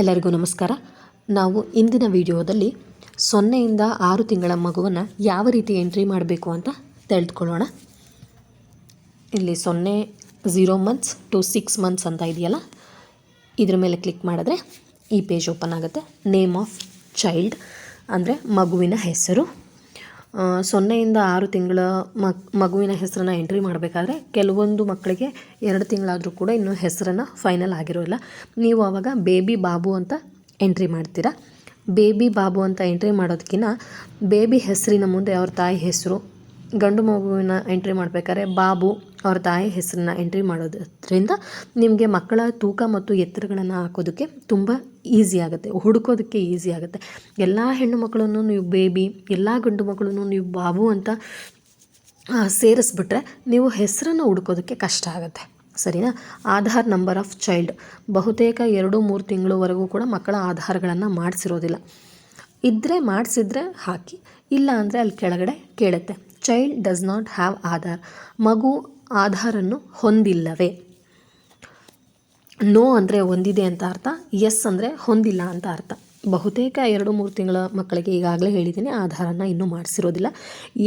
ಎಲ್ಲರಿಗೂ ನಮಸ್ಕಾರ. ನಾವು ಇಂದಿನ ವಿಡಿಯೋದಲ್ಲಿ ಸೊನ್ನೆಯಿಂದ ಆರು ತಿಂಗಳ ಮಗುವನ್ನು ಯಾವ ರೀತಿ ಎಂಟ್ರಿ ಮಾಡಬೇಕು ಅಂತ ತಿಳಿದುಕೊಳ್ಳೋಣ. ಇಲ್ಲಿ ಸೊನ್ನೆ, zero months to six months ಅಂತ ಇದೆಯಲ್ಲ? ಇದ್ರ ಮೇಲೆ ಕ್ಲಿಕ್ ಮಾಡಿದ್ರೆ ಈ ಪೇಜ್ ಓಪನ್ ಆಗುತ್ತೆ. ನೇಮ್ ಆಫ್ ಚೈಲ್ಡ್ ಅಂದರೆ ಮಗುವಿನ ಹೆಸರು. ಸೊನ್ನೆಯಿಂದ ಆರು ತಿಂಗಳ ಮಕ್ ಮಗುವಿನ ಹೆಸರನ್ನ ಎಂಟ್ರಿ ಮಾಡಬೇಕಾದ್ರೆ ಕೆಲವೊಂದು ಮಕ್ಕಳಿಗೆ ಎರಡು ತಿಂಗಳಾದರೂ ಕೂಡ ಇನ್ನೂ ಹೆಸರನ್ನು ಫೈನಲ್ ಆಗಿರೋಲ್ಲ. ನೀವು ಆವಾಗ ಬೇಬಿ ಬಾಬು ಅಂತ ಎಂಟ್ರಿ ಮಾಡ್ತೀರಾ? ಬೇಬಿ ಬಾಬು ಅಂತ ಎಂಟ್ರಿ ಮಾಡೋದಕ್ಕಿಂತ ಬೇಬಿ ಹೆಸರಿನ ಮುಂದೆ ಅವ್ರ ತಾಯಿ ಹೆಸರು, ಗಂಡು ಮಗುವಿನ ಎಂಟ್ರಿ ಮಾಡಬೇಕಾದ್ರೆ ಬಾಬು ಅವ್ರ ತಾಯಿ ಹೆಸರನ್ನ ಎಂಟ್ರಿ ಮಾಡೋದ್ರಿಂದ ನಿಮಗೆ ಮಕ್ಕಳ ತೂಕ ಮತ್ತು ಎತ್ತರಗಳನ್ನು ಹಾಕೋದಕ್ಕೆ ತುಂಬ ಈಸಿ ಆಗುತ್ತೆ, ಹುಡುಕೋದಕ್ಕೆ ಈಸಿ ಆಗುತ್ತೆ. ಎಲ್ಲ ಹೆಣ್ಣು ಮಕ್ಕಳನ್ನು ನೀವು ಬೇಬಿ ಎಲ್ಲ ಗಂಡು ಮಕ್ಕಳನ್ನು ನೀವು ಬಾಬು ಅಂತ ಸೇರಿಸ್ಬಿಟ್ರೆ ನೀವು ಹೆಸರನ್ನು ಹುಡುಕೋದಕ್ಕೆ ಕಷ್ಟ ಆಗುತ್ತೆ, ಸರಿನಾ? ಆಧಾರ್ ನಂಬರ್ ಆಫ್ ಚೈಲ್ಡ್ ಬಹುತೇಕ ಎರಡು ಮೂರು ತಿಂಗಳವರೆಗೂ ಕೂಡ ಮಕ್ಕಳ ಆಧಾರ್ಗಳನ್ನು ಮಾಡಿಸಿರೋದಿಲ್ಲ. ಇದ್ದರೆ ಮಾಡಿಸಿದ್ರೆ ಹಾಕಿ, ಇಲ್ಲ ಅಂದರೆ ಅಲ್ಲಿ ಕೆಳಗಡೆ ಕೇಳುತ್ತೆ child does not have Aadhaar, ಮಗು ಆಧಾರನ್ನು ಹೊಂದಿಲ್ಲವೇ? ನೋ ಅಂದರೆ ಹೊಂದಿದೆ ಅಂತ ಅರ್ಥ, ಎಸ್ ಅಂದರೆ ಹೊಂದಿಲ್ಲ ಅಂತ ಅರ್ಥ. ಬಹುತೇಕ ಎರಡು ಮೂರು ತಿಂಗಳ ಮಕ್ಕಳಿಗೆ ಈಗಾಗಲೇ ಹೇಳಿದ್ದೀನಿ, ಆಧಾರನ ಇನ್ನೂ ಮಾಡಿಸಿರೋದಿಲ್ಲ.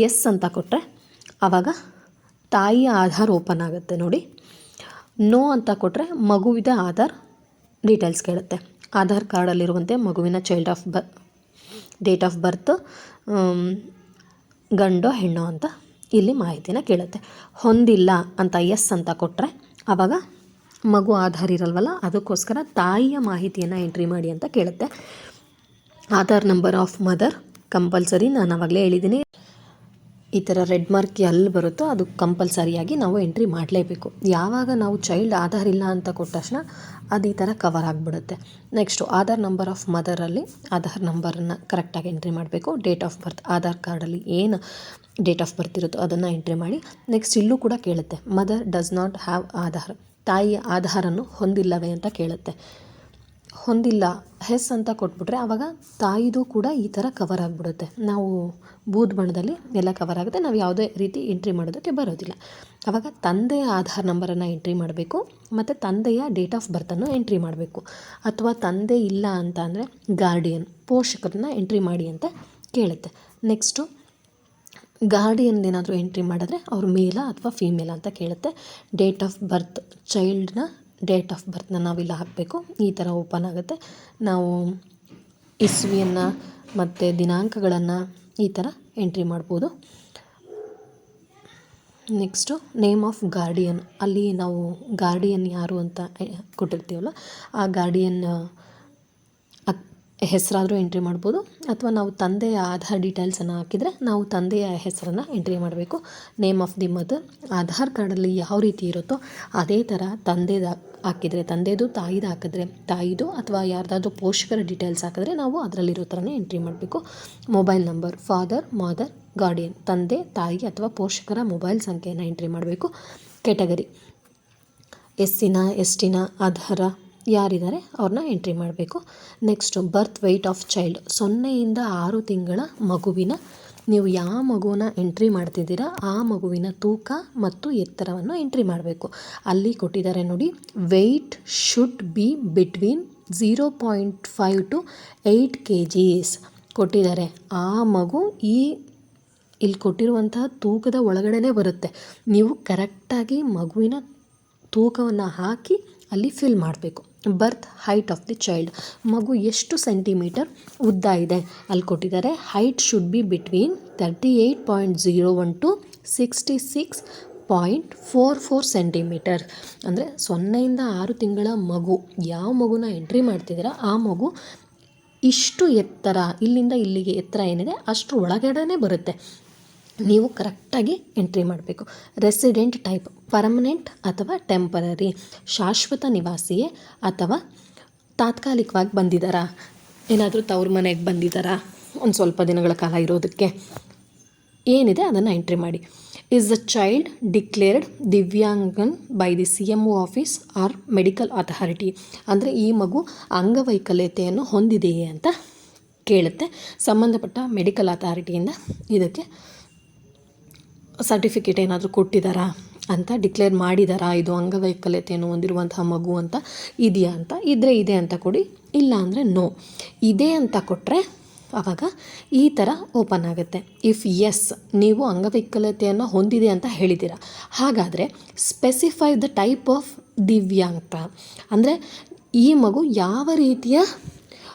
ಎಸ್ ಅಂತ ಕೊಟ್ಟರೆ ಆವಾಗ ತಾಯಿಯ ಆಧಾರ್ ಓಪನ್ ಆಗುತ್ತೆ ನೋಡಿ. ನೋ ಅಂತ ಕೊಟ್ಟರೆ ಮಗುವಿದ ಆಧಾರ್ ಡೀಟೇಲ್ಸ್ ಕೇಳುತ್ತೆ. ಆಧಾರ್ ಕಾರ್ಡಲ್ಲಿರುವಂತೆ ಮಗುವಿನ child of birth, date of birth ಗಂಡೋ ಹೆಣ್ಣೋ ಅಂತ ಇಲ್ಲಿ ಮಾಹಿತಿನ ಕೇಳುತ್ತೆ. ಹೊಂದಿಲ್ಲ ಅಂತ ಎಸ್ ಅಂತ ಕೊಟ್ಟರೆ ಆವಾಗ ಮಗು ಆಧಾರ್ ಇರಲ್ವಲ್ಲ? ಅದಕ್ಕೋಸ್ಕರ ತಾಯಿಯ ಮಾಹಿತಿಯನ್ನು ಎಂಟ್ರಿ ಮಾಡಿ ಅಂತ ಕೇಳುತ್ತೆ. Aadhaar number of mother compulsory ನಾನು ಆವಾಗಲೇ ಹೇಳಿದ್ದೀನಿ. ಈ ಥರ ರೆಡ್ ಮಾರ್ಕ್ ಎಲ್ಲಿ ಬರುತ್ತೋ ಅದು ಕಂಪಲ್ಸರಿಯಾಗಿ ನಾವು ಎಂಟ್ರಿ ಮಾಡಲೇಬೇಕು. ಯಾವಾಗ ನಾವು ಚೈಲ್ಡ್ ಆಧಾರ್ ಇಲ್ಲ ಅಂತ ಕೊಟ್ಟ ತಕ್ಷಣ ಅದು ಈ ಥರ ಕವರ್ ಆಗಿಬಿಡುತ್ತೆ. ನೆಕ್ಸ್ಟು ಆಧಾರ್ ನಂಬರ್ ಆಫ್ ಮದರಲ್ಲಿ ಆಧಾರ್ ನಂಬರನ್ನು ಕರೆಕ್ಟಾಗಿ ಎಂಟ್ರಿ ಮಾಡಬೇಕು. ಡೇಟ್ ಆಫ್ ಬರ್ತ್ ಆಧಾರ್ ಕಾರ್ಡಲ್ಲಿ ಏನು ಡೇಟ್ ಆಫ್ ಬರ್ತ್ ಇರುತ್ತೋ ಅದನ್ನು ಎಂಟ್ರಿ ಮಾಡಿ. ನೆಕ್ಸ್ಟ್ ಇಲ್ಲೂ ಕೂಡ ಕೇಳುತ್ತೆ. Mother does not have Aadhaar. ತಾಯಿಯ ಆಧಾರನ್ನು ಹೊಂದಿಲ್ಲವೇ ಅಂತ ಕೇಳುತ್ತೆ. ಹೊಂದಿಲ್ಲ, ಹೆಸ್ ಅಂತ ಕೊಟ್ಬಿಟ್ರೆ ಆವಾಗ ತಾಯಿದು ಕೂಡ ಈ ಥರ ಕವರ್ ಆಗಿಬಿಡುತ್ತೆ. ನಾವು ಬೂದ್ ಬಣ್ಣದಲ್ಲಿ ಎಲ್ಲ ಕವರ್ ಆಗುತ್ತೆ. ನಾವು ಯಾವುದೇ ರೀತಿ ಎಂಟ್ರಿ ಮಾಡೋದಕ್ಕೆ ಬರೋದಿಲ್ಲ. ಆವಾಗ ತಂದೆಯ ಆಧಾರ್ ನಂಬರನ್ನು ಎಂಟ್ರಿ ಮಾಡಬೇಕು, ಮತ್ತು ತಂದೆಯ ಡೇಟ್ ಆಫ್ ಬರ್ತನ್ನು ಎಂಟ್ರಿ ಮಾಡಬೇಕು. ಅಥವಾ ತಂದೆ ಇಲ್ಲ ಅಂತ ಅಂದರೆ ಗಾರ್ಡಿಯನ್ ಪೋಷಕರನ್ನ ಎಂಟ್ರಿ ಮಾಡಿ ಅಂತ ಕೇಳುತ್ತೆ. ನೆಕ್ಸ್ಟು ಗಾರ್ಡಿಯನ್ ಏನಾದರೂ ಎಂಟ್ರಿ ಮಾಡಿದ್ರೆ ಅವ್ರು ಮೇಲ ಅಥವಾ ಫೀಮೇಲ ಅಂತ ಕೇಳುತ್ತೆ. ಡೇಟ್ ಆಫ್ ಬರ್ತ್, ಚೈಲ್ಡ್ನ ಡೇಟ್ ಆಫ್ ಬರ್ತ್ನ ನಾವಿಲ್ಲ ಹಾಕಬೇಕು. ಈ ಥರ ಓಪನ್ ಆಗುತ್ತೆ. ನಾವು ಇಸ್ವಿಯನ್ನು ಮತ್ತು ದಿನಾಂಕಗಳನ್ನು ಈ ಥರ ಎಂಟ್ರಿ ಮಾಡ್ಬೋದು. Next, name of guardian. ಅಲ್ಲಿ ನಾವು ಗಾರ್ಡಿಯನ್ ಯಾರು ಅಂತ ಕೊಟ್ಟಿರ್ತೀವಲ್ಲ, ಆ ಗಾರ್ಡಿಯನ್ ಹೆಸರಾದರೂ ಎಂಟ್ರಿ ಮಾಡ್ಬೋದು, ಅಥವಾ ನಾವು ತಂದೆಯ ಆಧಾರ್ ಡೀಟೇಲ್ಸನ್ನು ಹಾಕಿದರೆ ನಾವು ತಂದೆಯ ಹೆಸರನ್ನು ಎಂಟ್ರಿ ಮಾಡಬೇಕು. Name of the mother Aadhaar ಕಾರ್ಡಲ್ಲಿ ಯಾವ ರೀತಿ ಇರುತ್ತೋ ಅದೇ ಥರ ತಂದೆದು ಹಾಕಿದರೆ, ತಂದೆದು ತಾಯಿದು ಹಾಕಿದ್ರೆ, ತಾಯಿದು ಅಥವಾ ಯಾರ್ದಾದ್ರೂ ಪೋಷಕರ ಡೀಟೇಲ್ಸ್ ಹಾಕಿದ್ರೆ ನಾವು ಅದರಲ್ಲಿರೋ ಥರನೇ ಎಂಟ್ರಿ ಮಾಡಬೇಕು. Mobile number father mother guardian ತಂದೆ, ತಾಯಿ ಅಥವಾ ಪೋಷಕರ ಮೊಬೈಲ್ ಸಂಖ್ಯೆಯನ್ನು ಎಂಟ್ರಿ ಮಾಡಬೇಕು. ಕೆಟಗರಿ ಎಸ್ಸಿನ ಎಸ್ಟಿನ ಆಧಾರ ಯಾರಿದ್ದಾರೆ ಅವ್ರನ್ನ ಎಂಟ್ರಿ ಮಾಡಬೇಕು. Next birth weight of child ಸೊನ್ನೆಯಿಂದ ಆರು ತಿಂಗಳ ಮಗುವಿನ, ನೀವು ಯಾವ ಮಗುವನ್ನ ಎಂಟ್ರಿ ಮಾಡ್ತಿದ್ದೀರಾ, ಆ ಮಗುವಿನ ತೂಕ ಮತ್ತು ಎತ್ತರವನ್ನು ಎಂಟ್ರಿ ಮಾಡಬೇಕು. ಅಲ್ಲಿ ಕೊಟ್ಟಿದ್ದಾರೆ ನೋಡಿ weight should be between zero point five to eight K Gs ಕೊಟ್ಟಿದ್ದಾರೆ, ಆ ಮಗು ಈ ಇಲ್ಲಿ ಕೊಟ್ಟಿರುವಂತಹ ತೂಕದ ಒಳಗಡೆನೇ ಬರುತ್ತೆ. ನೀವು ಕರೆಕ್ಟಾಗಿ ಮಗುವಿನ ತೂಕವನ್ನು ಹಾಕಿ ಅಲ್ಲಿ ಫಿಲ್ ಮಾಡಬೇಕು. Birth height of the child ಮಗು ಎಷ್ಟು ಸೆಂಟಿಮೀಟರ್ ಉದ್ದ ಇದೆ? ಅಲ್ಲಿ ಕೊಟ್ಟಿದ್ದಾರೆ height should be between thirty eight point zero one to sixty six point four four centimetre ಅಂದರೆ ಸೊನ್ನೆಯಿಂದ ಆರು ತಿಂಗಳ ಮಗು. ಯಾವ ಮಗುನ ಎಂಟ್ರಿ ಮಾಡ್ತಿದ್ದೀರಾ? ಆ ಮಗು ಇಷ್ಟು ಎತ್ತರ, ಇಲ್ಲಿಂದ ಇಲ್ಲಿಗೆ ಎತ್ತರ ಏನಿದೆ? ಅಷ್ಟು ಒಳಗಡೆನೇ ಬರುತ್ತೆ. ನೀವು ಕರೆಕ್ಟಾಗಿ ಎಂಟ್ರಿ ಮಾಡಬೇಕು. ರೆಸಿಡೆಂಟ್ ಟೈಪ್, ಪರ್ಮನೆಂಟ್ ಅಥವಾ ಟೆಂಪರರಿ, ಶಾಶ್ವತ ನಿವಾಸಿಯೇ ಅಥವಾ ತಾತ್ಕಾಲಿಕವಾಗಿ ಬಂದಿದ್ದಾರಾ? ಏನಾದರೂ ತವ್ರ ಮನೆಗೆ ಬಂದಿದ್ದಾರಾ? ಒಂದು ಸ್ವಲ್ಪ ದಿನಗಳ ಕಾಲ ಇರೋದಕ್ಕೆ. ಏನಿದೆ ಅದನ್ನು ಎಂಟ್ರಿ ಮಾಡಿ. Is the child declared ದಿವ್ಯಾಂಗನ್ by the C M O office or medical authority ಅಂದರೆ ಈ ಮಗು ಅಂಗವೈಕಲ್ಯತೆಯನ್ನು ಹೊಂದಿದೆಯೇ ಅಂತ ಕೇಳುತ್ತೆ. ಸಂಬಂಧಪಟ್ಟ ಮೆಡಿಕಲ್ ಅಥಾರಿಟಿಯಿಂದ ಇದಕ್ಕೆ ಸರ್ಟಿಫಿಕೇಟ್ ಏನಾದರೂ ಕೊಟ್ಟಿದ್ದಾರಾ ಅಂತ ಡಿಕ್ಲೇರ್ ಮಾಡಿದಾರಾ? ಇದು ಅಂಗವೈಕಲ್ಯತೆಯನ್ನು ಹೊಂದಿರುವಂತಹ ಮಗು ಅಂತ ಇದೆಯಾ ಅಂತ? ಇದ್ದರೆ ಇದೆ ಅಂತ ಕೊಡಿ. ಇಲ್ಲ ಅಂದರೆ ನೋ. ಇದೆ ಅಂತ ಕೊಟ್ಟರೆ ಆವಾಗ ಈ ಥರ ಓಪನ್ ಆಗುತ್ತೆ. ಇಫ್ ಎಸ್ ನೀವು ಅಂಗವೈಕಲ್ಯತೆಯನ್ನು ಹೊಂದಿದೆ ಅಂತ ಹೇಳಿದ್ದೀರ ಹಾಗಾದರೆ ಸ್ಪೆಸಿಫೈ ದ ಟೈಪ್ ಆಫ್ ದಿವ್ಯಾಂಗ. ಅಂದರೆ ಈ ಮಗು ಯಾವ ರೀತಿಯ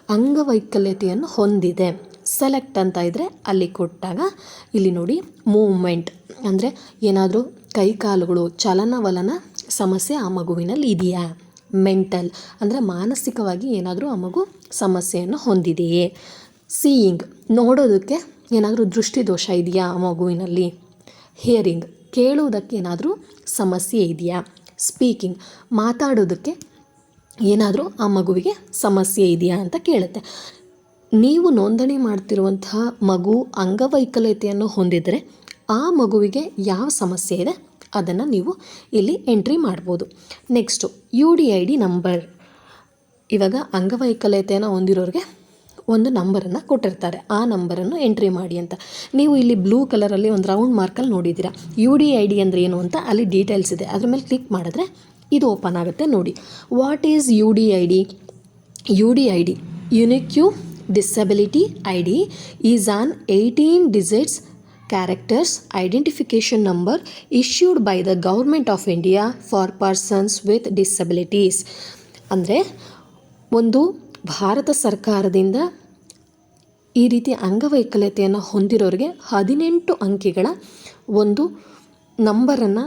ಅಂಗವೈಕಲ್ಯತೆಯನ್ನು ಹೊಂದಿದೆ? ಸೆಲೆಕ್ಟ್ ಅಂತ ಇದ್ದರೆ ಅಲ್ಲಿ ಕೊಟ್ಟಾಗ ಇಲ್ಲಿ ನೋಡಿ ಮೂವ್ಮೆಂಟ್. ಅಂದರೆ ಏನಾದರೂ ಕೈಕಾಲುಗಳು ಚಲನವಲನ ಸಮಸ್ಯೆ ಆ ಮಗುವಿನಲ್ಲಿ ಇದೆಯಾ? ಮೆಂಟಲ್. ಅಂದರೆ ಮಾನಸಿಕವಾಗಿ ಏನಾದರೂ ಆ ಮಗು ಸಮಸ್ಯೆಯನ್ನು ಹೊಂದಿದೆಯೇ? ಸೀಯಿಂಗ್. ನೋಡೋದಕ್ಕೆ ಏನಾದರೂ ದೃಷ್ಟಿದೋಷ ಇದೆಯಾ ಆ ಮಗುವಿನಲ್ಲಿ? ಹಿಯರಿಂಗ್. ಕೇಳುವುದಕ್ಕೆ ಏನಾದರೂ ಸಮಸ್ಯೆ ಇದೆಯಾ? ಸ್ಪೀಕಿಂಗ್. ಮಾತಾಡೋದಕ್ಕೆ ಏನಾದರೂ ಆ ಮಗುವಿಗೆ ಸಮಸ್ಯೆ ಇದೆಯಾ ಅಂತ ಕೇಳುತ್ತೆ. ನೀವು ನೋಂದಣಿ ಮಾಡ್ತಿರುವಂತಹ ಮಗು ಅಂಗವೈಕಲ್ಯತೆಯನ್ನು ಹೊಂದಿದರೆ ಆ ಮಗುವಿಗೆ ಯಾವ ಸಮಸ್ಯೆ ಇದೆ? ಅದನ್ನು ನೀವು ಇಲ್ಲಿ ಎಂಟ್ರಿ ಮಾಡ್ಬೋದು. Next U D I D number ಇವಾಗ ಅಂಗವೈಕಲ್ಯತೆಯನ್ನು ಹೊಂದಿರೋರಿಗೆ ಒಂದು ನಂಬರನ್ನು ಕೊಟ್ಟಿರ್ತಾರೆ. ಆ ನಂಬರನ್ನು ಎಂಟ್ರಿ ಮಾಡಿ ಅಂತ. ನೀವು ಇಲ್ಲಿ ಬ್ಲೂ ಕಲರಲ್ಲಿ ಒಂದು ರೌಂಡ್ ಮಾರ್ಕಲ್ಲಿ ನೋಡಿದ್ದೀರಾ. ಯು ಡಿ ಐ ಡಿ ಅಂದರೆ ಏನು ಅಂತ ಅಲ್ಲಿ ಡೀಟೇಲ್ಸ್ ಇದೆ. ಅದ್ರ ಮೇಲೆ ಕ್ಲಿಕ್ ಮಾಡಿದ್ರೆ ಇದು ಓಪನ್ ಆಗುತ್ತೆ ನೋಡಿ. What is U D I D U D I D unique disability I D is an eighteen digits characters identification number issued by the government of India for persons with disabilities ಅಂದರೆ ಒಂದು ಭಾರತ ಸರ್ಕಾರದಿಂದ ಈ ರೀತಿ ಅಂಗವೈಕಲ್ಯತೆಯನ್ನು ಹೊಂದಿರೋರಿಗೆ ಹದಿನೆಂಟು ಅಂಕಿಗಳ ಒಂದು ನಂಬರನ್ನು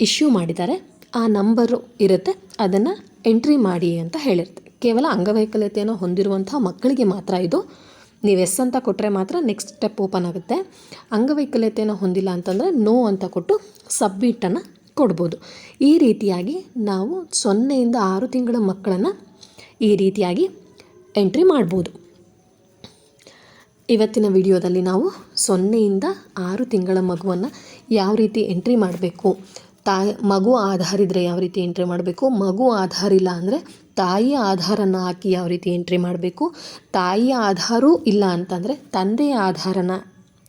issue ಮಾಡಿದ್ದಾರೆ. ಆ ನಂಬರು ಇರುತ್ತೆ, ಅದನ್ನು ಎಂಟ್ರಿ ಮಾಡಿ ಅಂತ ಹೇಳಿರುತ್ತೆ ಕೇವಲ ಅಂಗವೈಕಲ್ಯತೆಯನ್ನು ಹೊಂದಿರುವಂಥ ಮಕ್ಕಳಿಗೆ ಮಾತ್ರ ಇದು. ನೀವು ಎಸ್ ಅಂತ ಕೊಟ್ಟರೆ ಮಾತ್ರ ನೆಕ್ಸ್ಟ್ ಸ್ಟೆಪ್ ಓಪನ್ ಆಗುತ್ತೆ. ಅಂಗವೈಕಲ್ಯತೆಯನ್ನು ಹೊಂದಿಲ್ಲ ಅಂತಂದರೆ ನೋ ಅಂತ ಕೊಟ್ಟು ಸಬ್ಮಿಟನ್ನು ಕೊಡ್ಬೋದು. ಈ ರೀತಿಯಾಗಿ ನಾವು ಸೊನ್ನೆಯಿಂದ ಆರು ತಿಂಗಳ ಮಕ್ಕಳನ್ನು ಈ ರೀತಿಯಾಗಿ ಎಂಟ್ರಿ ಮಾಡ್ಬೋದು. ಇವತ್ತಿನ ವಿಡಿಯೋದಲ್ಲಿ ನಾವು ಸೊನ್ನೆಯಿಂದ ಆರು ತಿಂಗಳ ಮಗುವನ್ನು ಯಾವ ರೀತಿ ಎಂಟ್ರಿ ಮಾಡಬೇಕು ತಾಯಿ ಮಗು ಆಧಾರ ಇದ್ದರೆ ಯಾವ ರೀತಿ ಎಂಟ್ರಿ ಮಾಡಬೇಕು? ಮಗು ಆಧಾರ ಇಲ್ಲ ಅಂದರೆ ತಾಯಿಯ ಆಧಾರನ ಹಾಕಿ ಯಾವ ರೀತಿ ಎಂಟ್ರಿ ಮಾಡಬೇಕು? ತಾಯಿಯ ಆಧಾರೂ ಇಲ್ಲ ಅಂತಂದರೆ ತಂದೆಯ ಆಧಾರನ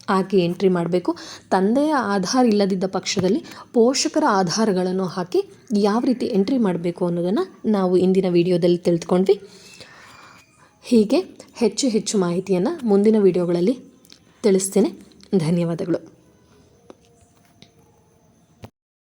ಹಾಕಿ ಎಂಟ್ರಿ ಮಾಡಬೇಕು. ತಂದೆಯ ಆಧಾರ ಇಲ್ಲದಿದ್ದ ಪಕ್ಷದಲ್ಲಿ ಪೋಷಕರ ಆಧಾರಗಳನ್ನು ಹಾಕಿ ಯಾವ ರೀತಿ ಎಂಟ್ರಿ ಮಾಡಬೇಕು ಅನ್ನೋದನ್ನು ನಾವು ಇಂದಿನ ವಿಡಿಯೋದಲ್ಲಿ ತಿಳಿದುಕೊಂಡ್ವಿ ಹೀಗೆ ಹೆಚ್ಚು ಹೆಚ್ಚು ಮಾಹಿತಿಯನ್ನು ಮುಂದಿನ ವಿಡಿಯೋಗಳಲ್ಲಿ ತಿಳಿಸ್ತೇನೆ. ಧನ್ಯವಾದಗಳು.